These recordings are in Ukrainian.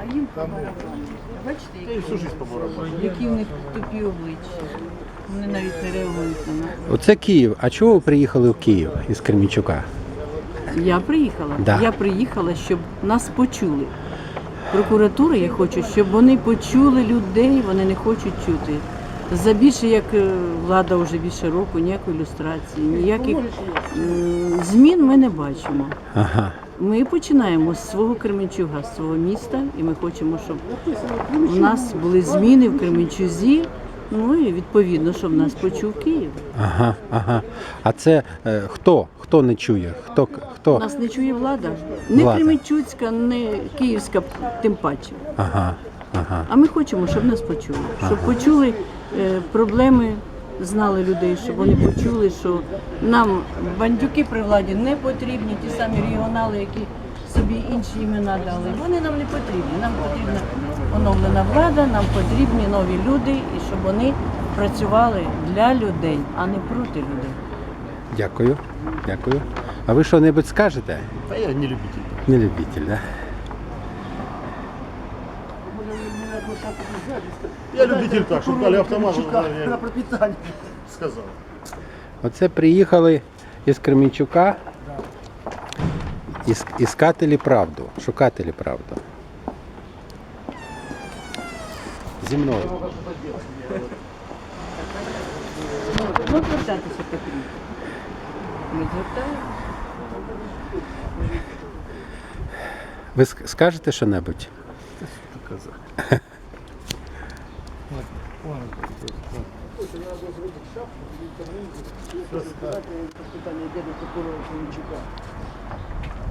А їм Бачите, які в них тупі обличчя. Вони навіть не на. Оце Київ. А чого ви приїхали в Київ із Кремінчука? Я приїхала. Да. Я приїхала, щоб нас почули. Прокуратура я хочу, щоб вони почули людей, вони не хочуть чути. За більше як е, влада вже більше року, ніякої ілюстрації, ніяких м, змін ми не бачимо. Ага. Ми починаємо з свого Кременчуга, з свого міста, і ми хочемо, щоб у нас були зміни в Кременчузі. Ну і відповідно, щоб нас почув Київ. Ага, ага. А це е, хто? Хто не чує? Хто хто? Нас не чує влада. Не Влада. Кременчуцька, не Київська, тим паче. Ага, ага. А ми хочемо, щоб нас почули, щоб почули е, проблеми, знали людей, щоб вони почули, що нам бандюки при владі не потрібні, ті самі регіонали, які собі інші імена дали. Вони нам не потрібні. Нам потрібна оновлена влада, нам потрібні нові люди, і щоб вони працювали для людей, а не проти людей. Дякую. Дякую. А ви що-небудь скажете? А я не любитель. Не любитель, да? Я любитель так, чтобы дали автомат, на пропитание. Сказал. Оце приїхали із Кременчука іс- іскателі правду, шукателі правду. Зі мною. Ну, звертатися потрібно. Ми звертаємо. Ви скажете що-небудь?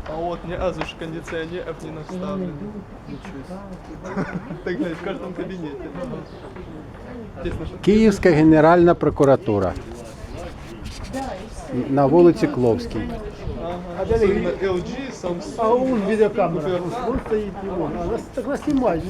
А от ні разу ж кондиціонерів не наставлено. Нічого. себе. Так в кожному кабінеті. Київська Генеральна прокуратура. На вулиці Кловській. Це на LG, Samsung. А он видеокамера. Он стоит, он. Она так нас снимает.